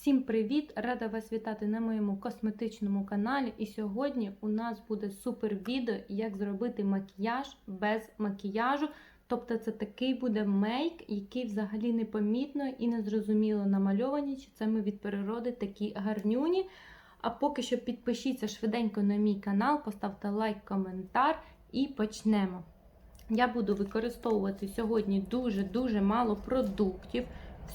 Всім привіт! Рада вас вітати на моєму косметичному каналі. І сьогодні у нас буде супер відео, як зробити макіяж без макіяжу. Тобто, це такий буде мейк, який взагалі непомітно і незрозуміло намальовані, чи це ми від природи такі гарнюні. А поки що підпишіться швиденько на мій канал, поставте лайк, коментар і почнемо. Я буду використовувати сьогодні дуже-дуже мало продуктів.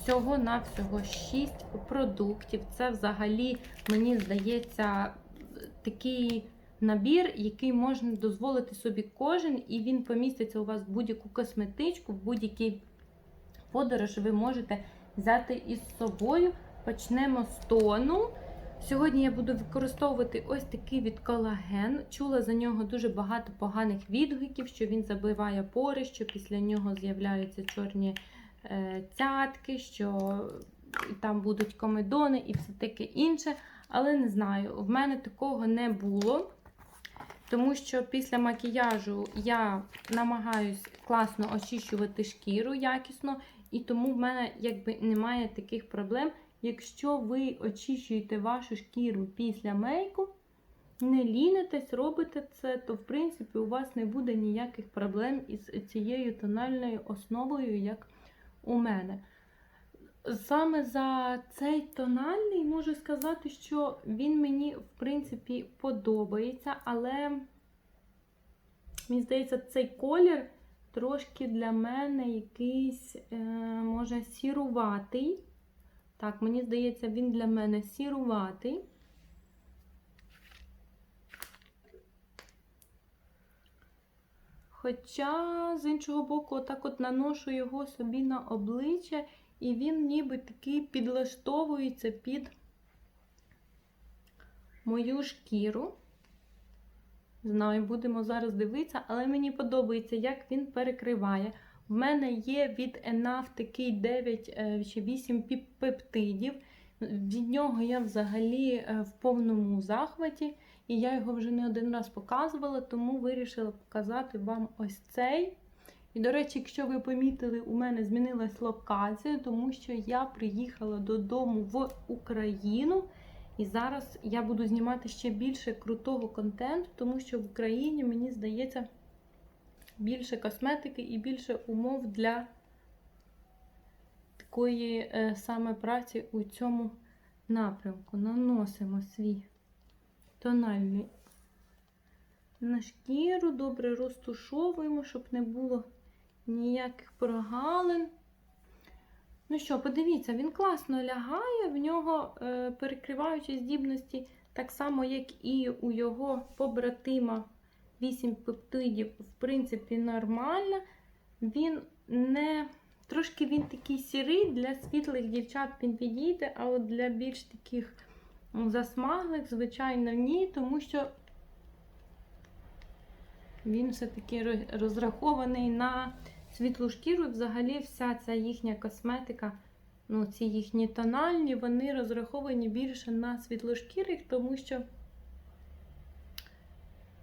Всього-навсього 6 продуктів. Це взагалі, мені здається, такий набір, який можна дозволити собі кожен, і він поміститься у вас в будь-яку косметичку, в будь-який подорож ви можете взяти із собою. Почнемо з тону. Сьогодні я буду використовувати ось такий від колаген. Чула за нього дуже багато поганих відгуків, що він забиває пори, що після нього з'являються чорні цятки, що там будуть комедони і все таке інше. Але не знаю, в мене такого не було. Тому що після макіяжу я намагаюсь класно очищувати шкіру якісно, і тому в мене якби немає таких проблем. Якщо ви очищуєте вашу шкіру після мейку, не лінитесь, робите це, то в принципі у вас не буде ніяких проблем із цією тональною основою, як у мене. Саме за цей тональний можу сказати, що він мені, в принципі, подобається, але, мені здається, цей колір трошки для мене якийсь, е, може, сіруватий. Так, мені здається, він для мене сіруватий. Хоча, з іншого боку, отак от наношу його собі на обличчя, і він ніби такий підлаштовується під мою шкіру. Знаю, будемо зараз дивитися, але мені подобається, як він перекриває. В мене є від ENAF такий 9 чи 8 пептидів. Від нього я взагалі в повному захваті, і я його вже не один раз показувала, тому вирішила показати вам ось цей. І, до речі, якщо ви помітили, у мене змінилась локація, тому що я приїхала додому в Україну. І зараз я буду знімати ще більше крутого контенту, тому що в Україні, мені здається, більше косметики і більше умов для такої е, саме праці у цьому напрямку. Наносимо свій тональний на шкіру, добре розтушовуємо, щоб не було ніяких прогалин. Ну що, подивіться, він класно лягає, в нього е, перекриваючі здібності, так само, як і у його побратима 8 пептидів, в принципі, нормально. Він не. Трошки він такий сірий, для світлих дівчат він підійде, а от для більш таких засмаглих, звичайно, ні, тому що він все-таки розрахований на світлу шкіру, взагалі вся ця їхня косметика, ну, ці їхні тональні, вони розраховані більше на світлошкірих, тому що,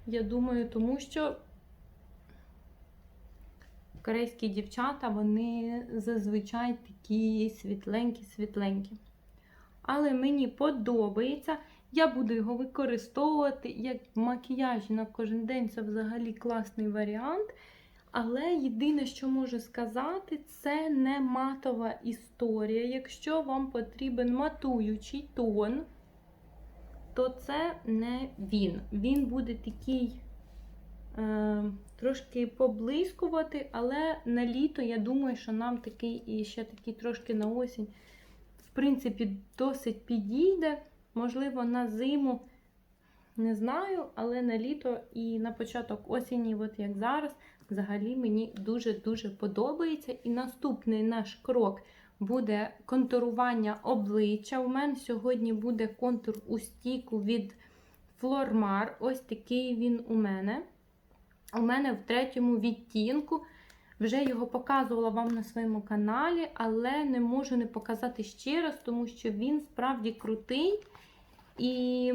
я думаю, тому що корейські дівчата, вони зазвичай такі світленькі-світленькі. Але мені подобається. Я буду його використовувати як макіяж на кожен день це взагалі класний варіант. Але єдине, що можу сказати, це не матова історія. Якщо вам потрібен матуючий тон, то це не він. Він буде такий е, трошки поблискувати, але на літо, я думаю, що нам такий і ще такий трошки на осінь, принципі, досить підійде. Можливо, на зиму, не знаю, але на літо і на початок осені, от як зараз, взагалі мені дуже-дуже подобається. І наступний наш крок буде контурування обличчя. У мене сьогодні буде контур у стіку від Flormar. Ось такий він у мене. У мене в третьому відтінку. Вже його показувала вам на своєму каналі, але не можу не показати ще раз, тому що він справді крутий. І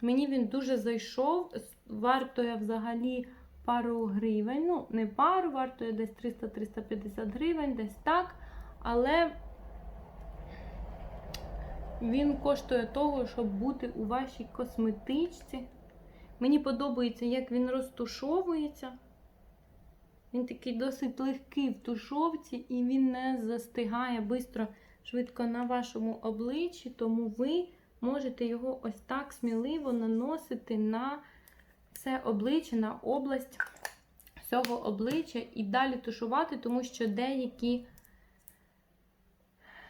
мені він дуже зайшов. Вартує взагалі пару гривень. Ну, не пару, вартує десь 300-350 гривень, десь так. Але Він коштує того, щоб бути у вашій косметичці. Мені подобається, як він розтушовується. Він такий досить легкий в тушовці, і він не застигає бистро, швидко на вашому обличчі, тому ви можете його ось так сміливо наносити на це обличчя, на область всього обличчя і далі тушувати, тому що деякі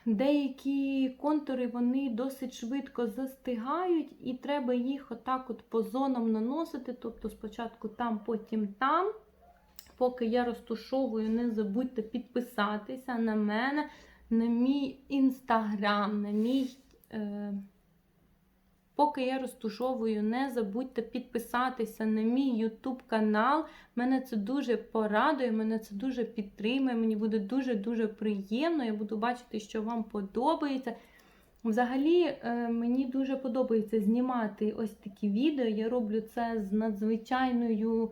деякі контури вони досить швидко застигають, і треба їх отак от по зонам наносити. Тобто спочатку там, потім там. Поки я розтушовую, не забудьте підписатися на мене, на мій інстаграм, на мій. Е... Поки я розтушовую, не забудьте підписатися на мій YouTube канал. Мене це дуже порадує, мене це дуже підтримує. Мені буде дуже-дуже приємно. Я буду бачити, що вам подобається. Взагалі, е, мені дуже подобається знімати ось такі відео. Я роблю це з надзвичайною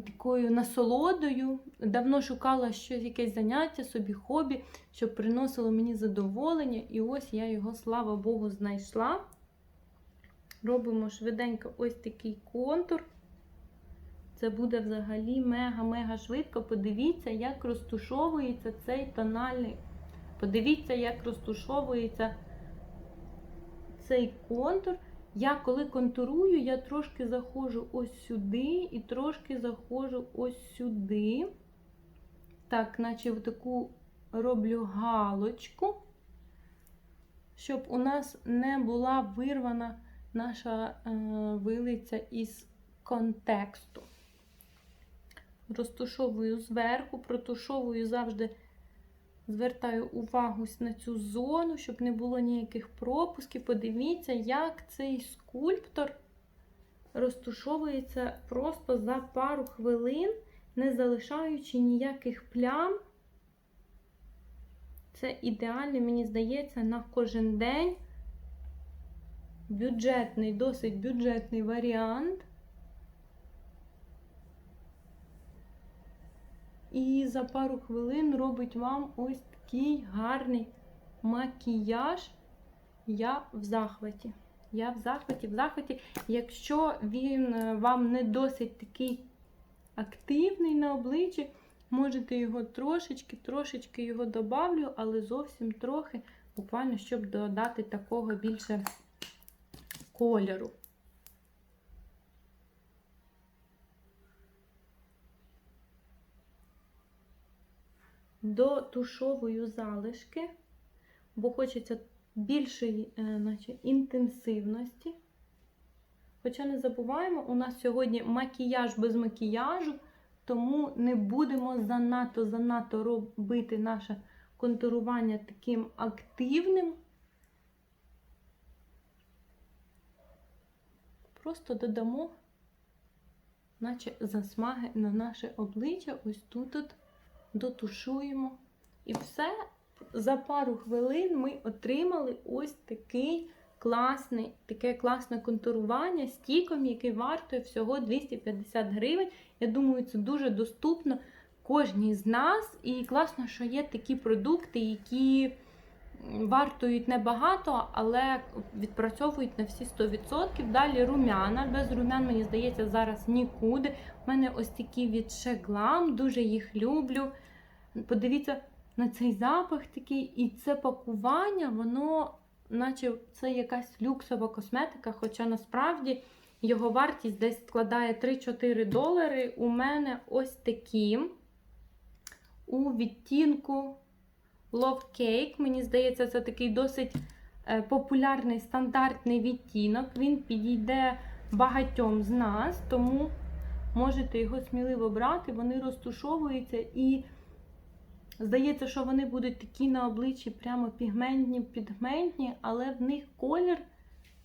такою насолодою. Давно шукала щось, якесь заняття, собі хобі, щоб приносило мені задоволення. І ось я його, слава Богу, знайшла. Робимо швиденько ось такий контур. Це буде взагалі мега-мега швидко. Подивіться, як розтушовується цей тональний. Подивіться, як розтушовується цей контур. Я коли контурую, я трошки заходжу ось сюди і трошки заходжу ось сюди. Так, наче в таку роблю галочку, щоб у нас не була вирвана наша е, вилиця із контексту. Розтушовую зверху, протушовую завжди, звертаю увагу на цю зону, щоб не було ніяких пропусків. Подивіться, як цей скульптор розтушовується просто за пару хвилин, не залишаючи ніяких плям. Це ідеально, мені здається, на кожен день бюджетний, досить бюджетний варіант. І за пару хвилин робить вам ось такий гарний макіяж. Я в захваті. Я в захваті, в захваті. Якщо він е, вам не досить такий активний на обличчі, можете його трошечки, трошечки його добавлю, але зовсім трохи, буквально, щоб додати такого більше кольору. Дотушовую залишки, бо хочеться більшої е, наче, інтенсивності. Хоча не забуваємо, у нас сьогодні макіяж без макіяжу, тому не будемо занадто-занадто робити наше контурування таким активним. Просто додамо, наче засмаги на наше обличчя, ось тут от дотушуємо. І все, за пару хвилин ми отримали ось такий класний, таке класне контурування з тіком, який вартує всього 250 гривень. Я думаю, це дуже доступно кожній з нас. І класно, що є такі продукти, які вартують небагато, але відпрацьовують на всі 100%. Далі румяна. Без румян, мені здається, зараз нікуди. У мене ось такі від Шеглам, дуже їх люблю. Подивіться на цей запах такий, і це пакування, воно, наче це якась люксова косметика, хоча насправді його вартість десь складає 3-4 долари. У мене ось такі у відтінку Love Cake. Мені здається, це такий досить е, популярний стандартний відтінок. Він підійде багатьом з нас, тому можете його сміливо брати, вони розтушовуються і. Здається, що вони будуть такі на обличчі прямо пігментні, пігментні, але в них колір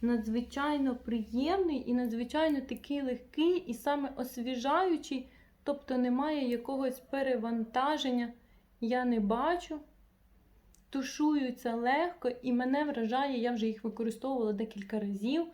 надзвичайно приємний і надзвичайно такий легкий, і саме освіжаючий, тобто немає якогось перевантаження, я не бачу. Тушуються легко, і мене вражає, я вже їх використовувала декілька разів.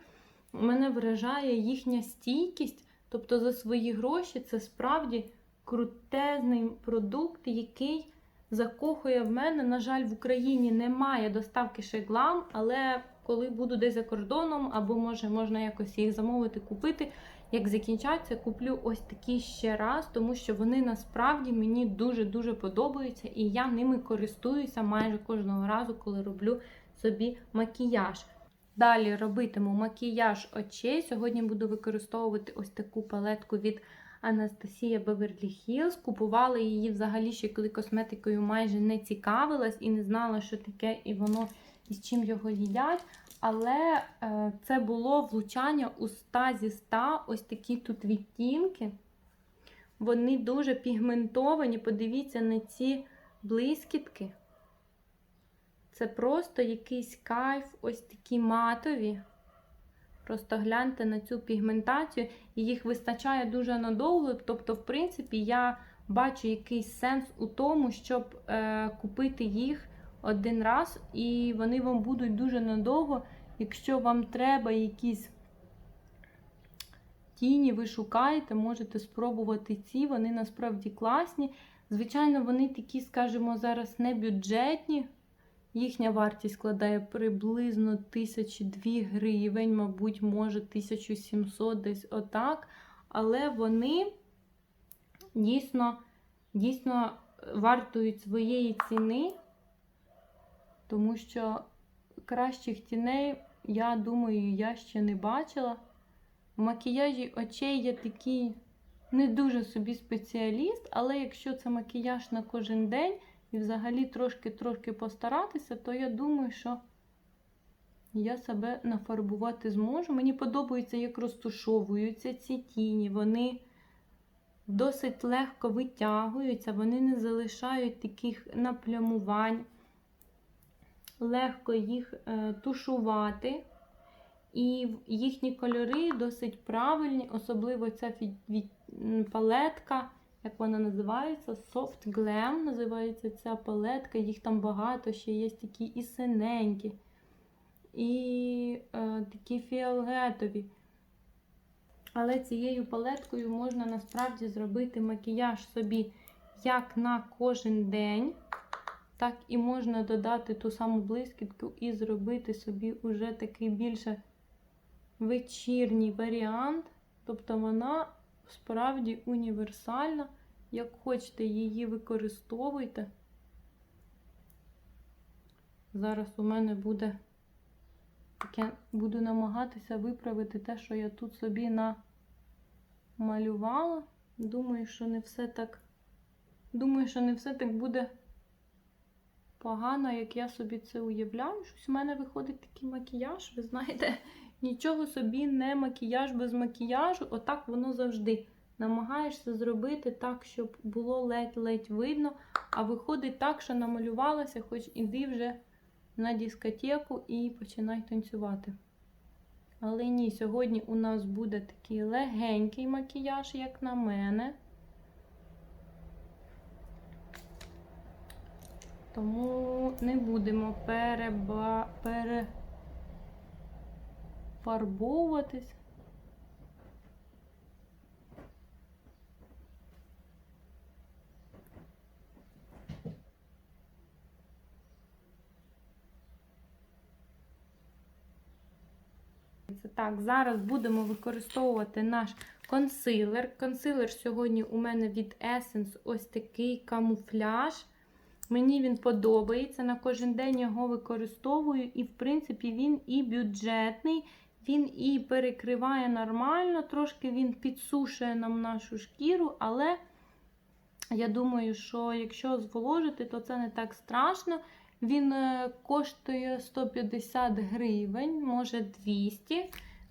Мене вражає їхня стійкість, тобто за свої гроші це справді крутезний продукт, який закохує в мене. На жаль, в Україні немає доставки шеглам, але коли буду десь за кордоном, або може можна якось їх замовити, купити. Як закінчаться, куплю ось такі ще раз, тому що вони насправді мені дуже-дуже подобаються, і я ними користуюся майже кожного разу, коли роблю собі макіяж. Далі робитиму макіяж очей. Сьогодні буду використовувати ось таку палетку від Анастасія Беверлі Hills. Купувала її взагалі ще коли косметикою майже не цікавилась і не знала, що таке, і воно і з чим його їдять. Але е, це було влучання у 100 зі 100, ось такі тут відтінки. Вони дуже пігментовані. Подивіться на ці блискітки. Це просто якийсь кайф, ось такі матові. Просто гляньте на цю пігментацію, і їх вистачає дуже надовго. Тобто, в принципі, я бачу якийсь сенс у тому, щоб е, купити їх один раз, і вони вам будуть дуже надовго. Якщо вам треба якісь тіні, ви шукаєте, можете спробувати ці, вони насправді класні. Звичайно, вони такі, скажімо, зараз не бюджетні. Їхня вартість складає приблизно 1002 гривень, мабуть, може 1700 десь отак. Але вони дійсно, дійсно вартують своєї ціни, тому що кращих тіней, я думаю, я ще не бачила. В макіяжі очей я такий не дуже собі спеціаліст, але якщо це макіяж на кожен день і взагалі трошки-трошки постаратися, то я думаю, що я себе нафарбувати зможу. Мені подобається, як розтушовуються ці тіні. Вони досить легко витягуються, вони не залишають таких наплямувань, легко їх е, тушувати. І їхні кольори досить правильні, особливо ця палетка як вона називається? Soft Glam називається ця палетка. Їх там багато, ще є такі і синенькі, і е, такі фіолетові. Але цією палеткою можна насправді зробити макіяж собі як на кожен день, так і можна додати ту саму блискітку і зробити собі уже такий більше вечірній варіант. Тобто вона справді універсальна. Як хочете, її використовуйте. Зараз у мене буде таке, буду намагатися виправити те, що я тут собі намалювала. Думаю, що не все так. Думаю, що не все так буде погано, як я собі це уявляю. Щось у мене виходить такий макіяж, ви знаєте, нічого собі не макіяж без макіяжу. Отак воно завжди. Намагаєшся зробити так, щоб було ледь-ледь видно, а виходить так, що намалювалася, хоч іди вже на дискотеку і починай танцювати. Але ні, сьогодні у нас буде такий легенький макіяж, як на мене. Тому не будемо переба... перефарбовуватись. Так, зараз будемо використовувати наш консилер. Консилер сьогодні у мене від Essence ось такий камуфляж. Мені він подобається. На кожен день його використовую, і, в принципі, він і бюджетний, він і перекриває нормально, трошки він підсушує нам нашу шкіру, але я думаю, що якщо зволожити, то це не так страшно. Він е, коштує 150 гривень, може 200.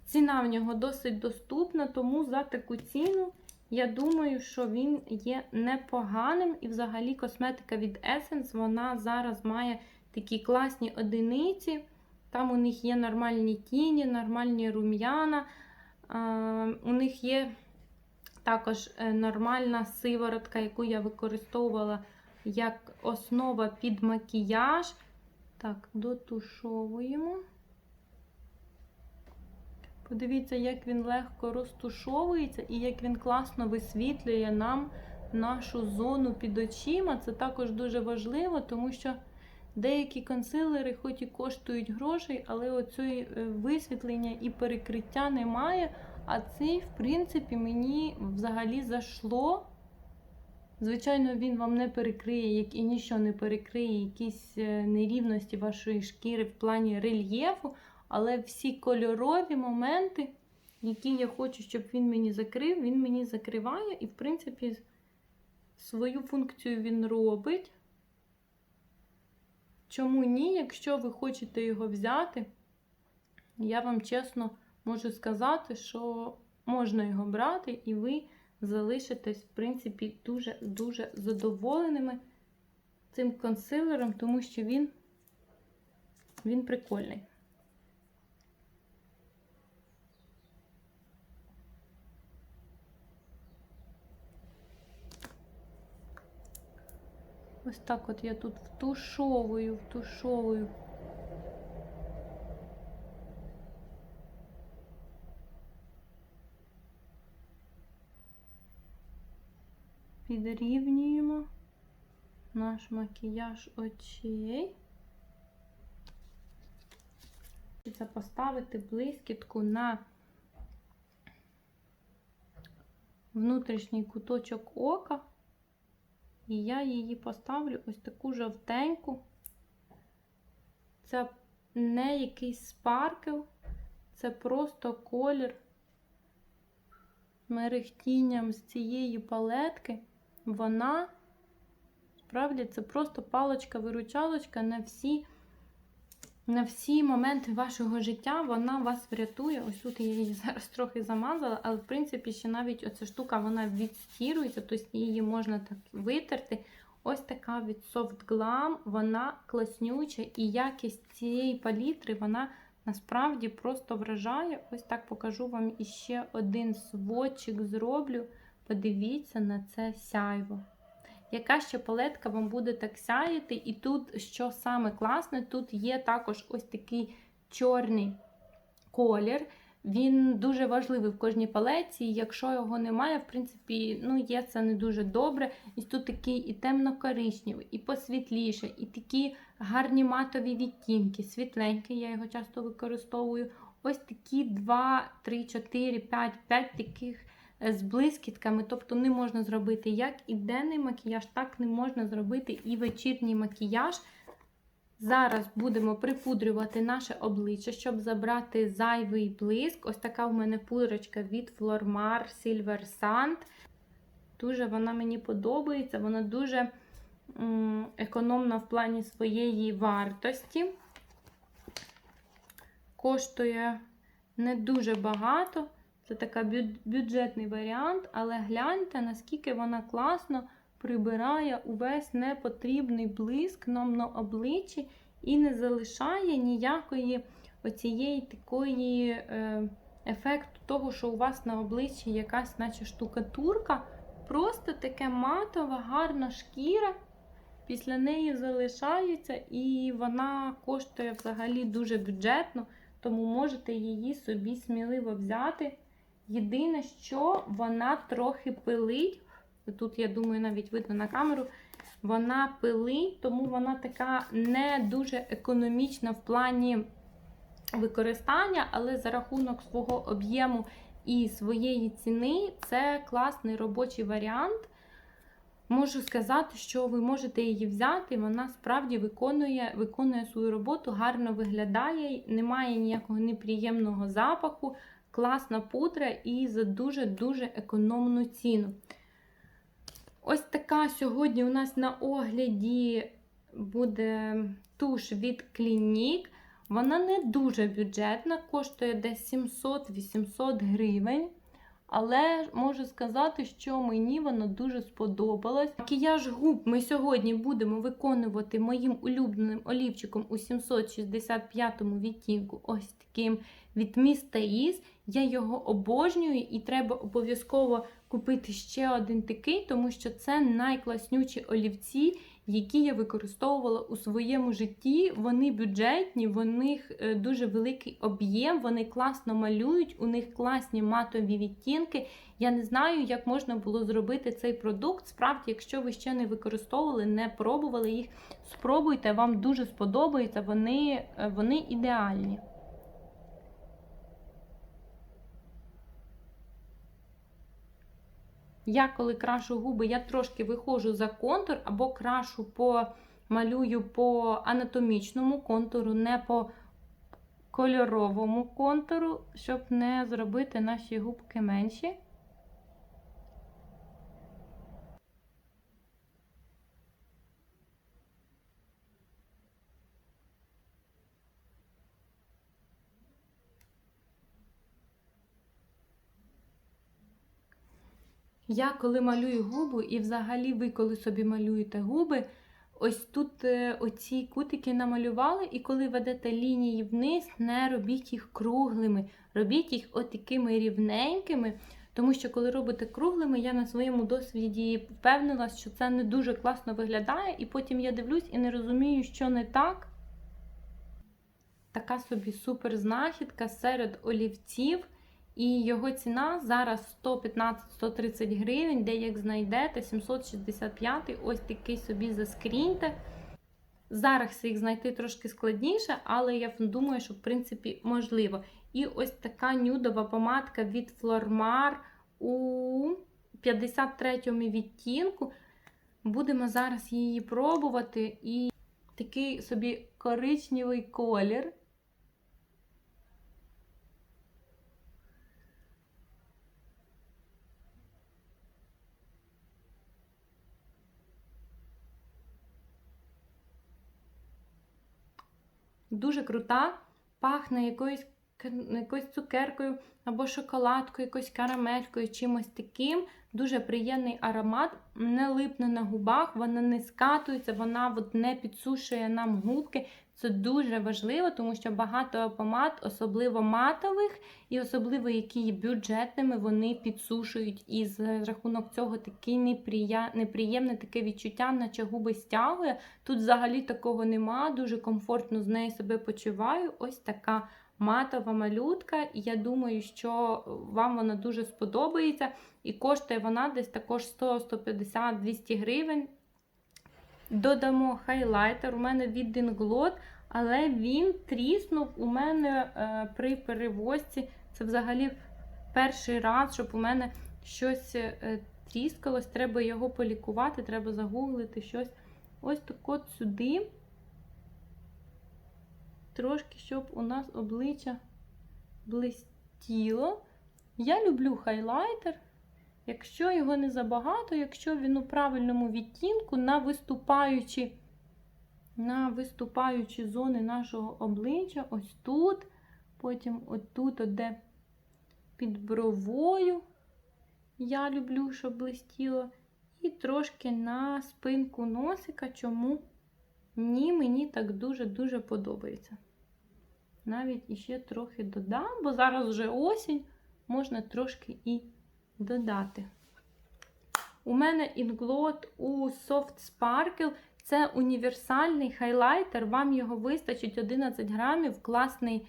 Ціна в нього досить доступна, тому за таку ціну, я думаю, що він є непоганим. І взагалі косметика від Essence, вона зараз має такі класні одиниці. Там у них є нормальні тіні, нормальні рум'яна. У них є також е, нормальна сиворотка, яку я використовувала як основа під макіяж. Так, дотушовуємо. Подивіться, як він легко розтушовується і як він класно висвітлює нам нашу зону під очима. Це також дуже важливо, тому що Деякі консилери, хоч і коштують грошей, але оцього висвітлення і перекриття немає. А цей, в принципі, мені взагалі зайшло. Звичайно, він вам не перекриє, як і нічого не перекриє якісь е, нерівності вашої шкіри в плані рельєфу, але всі кольорові моменти, які я хочу, щоб він мені закрив, він мені закриває і, в принципі, свою функцію він робить. Чому ні? Якщо ви хочете його взяти, я вам чесно можу сказати, що можна його брати, і ви залишитесь, в принципі, дуже-дуже задоволеними цим консилером, тому що він, він прикольний. Ось так от я тут втушовую, втушовую. Підрівнюємо наш макіяж очей. Це поставити блискітку на внутрішній куточок ока. І я її поставлю ось таку жовтеньку. Це не якийсь спаркл, це просто колір мерехтінням з цієї палетки. Вона, справді, це просто палочка-виручалочка на всі на всі моменти вашого життя вона вас врятує. Ось тут я її зараз трохи замазала, але, в принципі, ще навіть оця штука вона відстірується, тобто її можна так витерти. Ось така від Soft Glam, вона класнюча, і якість цієї палітри, вона насправді просто вражає. Ось так покажу вам іще один сводчик зроблю. Подивіться на це сяйво яка ще палетка вам буде так сяяти. І тут, що саме класне, тут є також ось такий чорний колір. Він дуже важливий в кожній палеці. Якщо його немає, в принципі, ну, є це не дуже добре. І тут такий і темно-коричневий, і посвітліше, і такі гарні матові відтінки, світленькі, я його часто використовую. Ось такі 2, 3, 4, 5, 5 таких з блискітками, тобто не можна зробити як і денний макіяж, так не можна зробити і вечірній макіяж. Зараз будемо припудрювати наше обличчя, щоб забрати зайвий блиск. Ось така в мене пудрочка від Flormar Silver Sand. Дуже вона мені подобається, вона дуже економна в плані своєї вартості. Коштує не дуже багато. Це такий бюджетний варіант, але гляньте, наскільки вона класно прибирає увесь непотрібний блиск нам на обличчі і не залишає ніякої оцієї такої е, ефекту того, що у вас на обличчі якась, наче штукатурка. Просто таке матова, гарна шкіра. Після неї залишається, і вона коштує взагалі дуже бюджетно, тому можете її собі сміливо взяти. Єдине, що вона трохи пилить. Тут, я думаю, навіть видно на камеру. Вона пилить, тому вона така не дуже економічна в плані використання, але за рахунок свого об'єму і своєї ціни це класний робочий варіант. Можу сказати, що ви можете її взяти, вона справді виконує виконує свою роботу, гарно виглядає, немає ніякого неприємного запаху класна пудра і за дуже-дуже економну ціну. Ось така сьогодні у нас на огляді буде туш від Clinique. Вона не дуже бюджетна, коштує десь 700-800 гривень. Але можу сказати, що мені воно дуже сподобалось. Макіяж губ ми сьогодні будемо виконувати моїм улюбленим олівчиком у 765 відтінку, ось таким від міста Іс. Я його обожнюю, і треба обов'язково купити ще один такий, тому що це найкласнючі олівці, які я використовувала у своєму житті. Вони бюджетні, в них е, дуже великий об'єм, вони класно малюють, у них класні матові відтінки. Я не знаю, як можна було зробити цей продукт. Справді, якщо ви ще не використовували, не пробували їх, спробуйте, вам дуже сподобається, вони, е, вони ідеальні. Я коли крашу губи, я трошки виходжу за контур або крашу по малюю по анатомічному контуру, не по кольоровому контуру, щоб не зробити наші губки менші. Я коли малюю губи, і взагалі ви, коли собі малюєте губи, ось тут е, оці кутики намалювали, і коли ведете лінії вниз, не робіть їх круглими, робіть їх отакими рівненькими. Тому що, коли робите круглими, я на своєму досвіді впевнилася, що це не дуже класно виглядає, і потім я дивлюсь і не розумію, що не так. Така собі супер знахідка серед олівців. І його ціна зараз 115-130 гривень, де як знайдете, 765 ось такий собі заскріньте. Зараз їх знайти трошки складніше, але я думаю, що в принципі можливо. І ось така нюдова помадка від Flormar у 53-му відтінку. Будемо зараз її пробувати. І такий собі коричневий колір. Дуже крута, пахне якоюсь якоюсь цукеркою або шоколадкою, якоюсь карамелькою, чимось таким. Дуже приємний аромат, не липне на губах, вона не скатується, вона от не підсушує нам губки. Це дуже важливо, тому що багато помад, особливо матових, і особливо які є бюджетними, вони підсушують. І з рахунок цього таке неприємне таке відчуття, наче губи стягує. Тут взагалі такого нема, дуже комфортно з нею себе почуваю. Ось така матова малютка. І я думаю, що вам вона дуже сподобається. І коштує вона десь також 100, 150, 200 гривень. Додамо хайлайтер. У мене від Inglot, але він тріснув у мене е, при перевозці. Це взагалі перший раз, щоб у мене щось е, тріскалось. Треба його полікувати, треба загуглити щось. Ось так от сюди. Трошки, щоб у нас обличчя блистіло. Я люблю хайлайтер. Якщо його не забагато, якщо він у правильному відтінку на виступаючі на виступаючі зони нашого обличчя, ось тут, потім отут, де під бровою, я люблю, щоб блистіло, і трошки на спинку носика, чому ні, мені так дуже-дуже подобається. Навіть іще трохи додам, бо зараз вже осінь, можна трошки і додати. У мене інглот у Soft Sparkle. Це універсальний хайлайтер, вам його вистачить 11 грамів, класний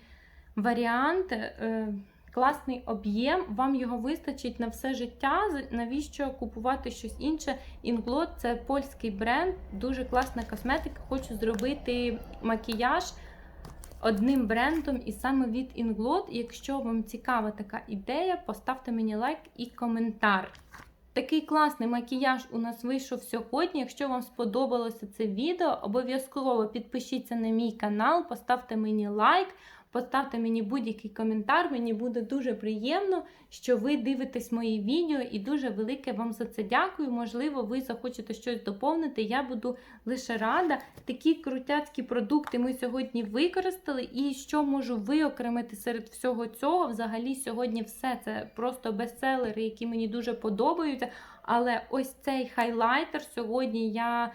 варіант, е, класний об'єм, вам його вистачить на все життя. Навіщо купувати щось інше? Інглот це польський бренд, дуже класна косметика. Хочу зробити макіяж одним брендом і саме від Inglot. Якщо вам цікава така ідея, поставте мені лайк і коментар. Такий класний макіяж у нас вийшов сьогодні. Якщо вам сподобалося це відео, обов'язково підпишіться на мій канал, поставте мені лайк. Поставте мені будь-який коментар, мені буде дуже приємно, що ви дивитесь мої відео, і дуже велике вам за це дякую. Можливо, ви захочете щось доповнити. Я буду лише рада. Такі крутяцькі продукти ми сьогодні використали. І що можу виокремити серед всього цього? Взагалі, сьогодні все це просто бестселери, які мені дуже подобаються. Але ось цей хайлайтер сьогодні я.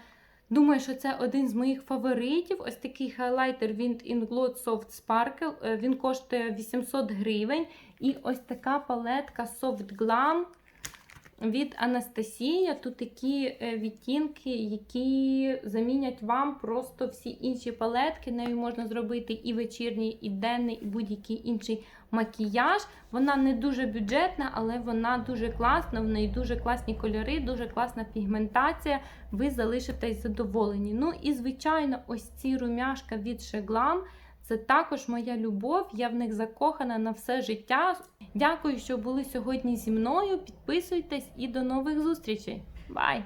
Думаю, що це один з моїх фаворитів. Ось такий хайлайтер від Inglot Soft Sparkle. Е, він коштує 800 гривень. І ось така палетка Soft Glam. від Анастасія. Тут такі е, відтінки, які замінять вам просто всі інші палетки. Нею можна зробити і вечірній, і денний, і будь-який інший макіяж. Вона не дуже бюджетна, але вона дуже класна. В неї дуже класні кольори, дуже класна пігментація. Ви залишитесь задоволені. Ну і звичайно, ось ці румяшка від Шеглам. Це також моя любов. Я в них закохана на все життя. Дякую, що були сьогодні зі мною. Підписуйтесь і до нових зустрічей. Бай!